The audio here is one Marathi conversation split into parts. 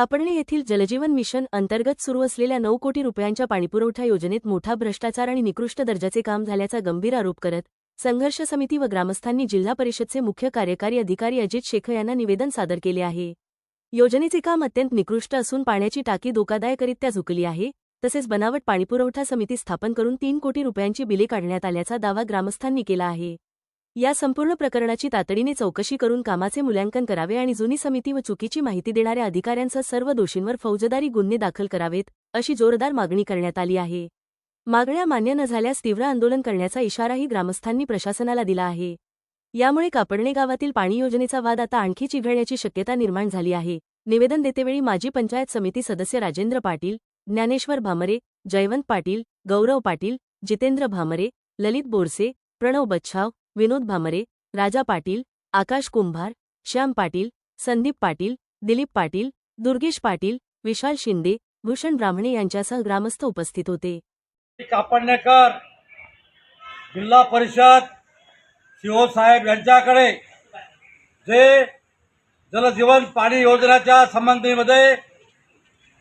कापडणे येथील जलजीवन मिशन अंतर्गत सुरू असलेल्या नऊ कोटी रुपयांच्या पाणीपुरवठा योजनेत मोठा भ्रष्टाचार आणि निकृष्ट दर्जाचे काम झाल्याचा गंभीर आरोप करत संघर्ष समिती व ग्रामस्थांनी जिल्हा परिषदचे मुख्य कार्यकारी अधिकारी अजित शेख यांना निवेदन सादर केले आहे. योजनेचे काम अत्यंत निकृष्ट असून पाण्याची टाकी धोकादायकरित्या झुकली आहे तसेच बनावट पाणीपुरवठा समिती स्थापन करून तीन कोटी रुपयांची बिले काढण्यात आल्याचा दावा ग्रामस्थांनी केला आहे. या संपूर्ण प्रकरणाची तातडीने चौकशी करून कामाचे मूल्यांकन करावे आणि जुनी समिती व चुकीची माहिती देणाऱ्या अधिकाऱ्यांसह सर्व दोषींवर फौजदारी गुन्हे दाखल करावेत अशी जोरदार मागणी करण्यात आली आहे. मागण्या मान्य न झाल्यास तीव्र आंदोलन करण्याचा इशाराही ग्रामस्थांनी प्रशासनाला दिला आहे. यामुळे कापडणे गावातील पाणी योजनेचा वाद आता आणखी चिघळण्याची शक्यता निर्माण झाली आहे. निवेदन देतेवेळी माजी पंचायत समिती सदस्य राजेंद्र पाटील ज्ञानेश्वर भामरे जयवंत पाटील गौरव पाटील जितेंद्र भामरे ललित बोरसे प्रणव बच्छाव विनोद भामरे राजा पाटील आकाश कुंभार श्याम पाटील संदीप पाटील दिलीप पाटील दुर्गेश पाटील विशाल शिंदे भूषण ब्राह्मणे यांच्यासह ग्रामस्थ उपस्थित होते. कापडणेकर जिल्हा परिषद सीओ साहेब यांच्याकडे जे जलजीवन पाणी योजनेच्या संबंधीमध्ये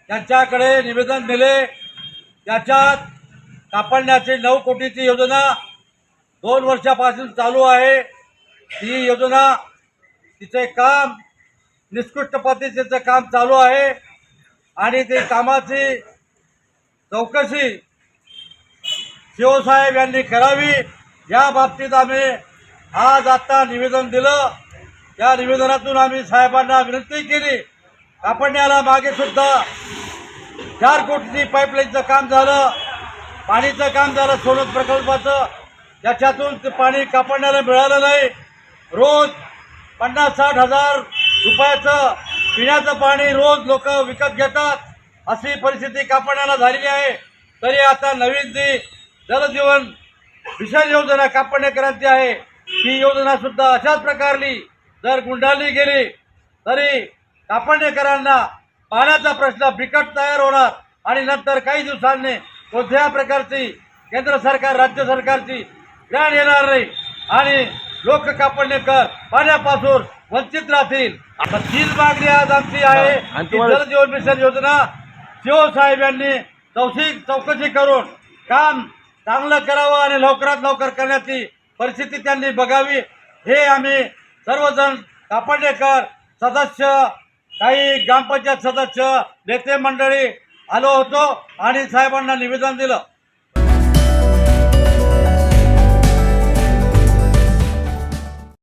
त्यांच्याकडे निवेदन दिले त्याच्यात कापडण्याची नऊ कोटीची योजना दोन वर्षापासून चालू आहे. ही योजना तिचे काम निष्कृष्ट पद्धतीचं काम चालू आहे आणि ते कामाची चौकशी शिवसाहेब यांनी करावी. या बाबतीत आम्ही आज आता निवेदन दिलं. त्या निवेदनातून आम्ही साहेबांना विनंती केली. कापडण्याला मागे सुद्धा चार कोटीची पाईपलाईनचं काम झालं. पाणीचं काम झालं सोनत प्रकल्पाचं. त्याच्यातून ते पाणी कापडण्याला मिळालं नाही. रोज पन्नास साठ हजार रुपयाचं पिण्याचं पाणी रोज लोक विकत घेतात. अशी परिस्थिती कापडण्याला झालेली आहे. तरी आता नवीन जी जलजीवन मिशन योजना कापडणेकरांची आहे ही योजना सुद्धा अशाच प्रकारली जर गुंडाळली गेली तरी कापडणेकरांना पाण्याचा प्रश्न बिकट तयार होणार. आणि नंतर काही दिवसांनी कोणत्या प्रकारची केंद्र सरकार राज्य सरकारची ग्रहण येणार नाही. आणि लोक कापडणेकर पाण्यापासून वंचित राहतील. आता तीच मागणी आज आमची आहे की तुम्हाला- जलजीवन मिशन योजना शिवसाहेब यांनी चौशी चौकशी करून काम चांगलं करावं आणि लवकरात लवकर करण्याची परिस्थिती त्यांनी बघावी. हे आम्ही सर्वजण कापडणेकर सदस्य काही ग्रामपंचायत सदस्य नेते मंडळी आलो होतो आणि साहेबांना निवेदन दिलं.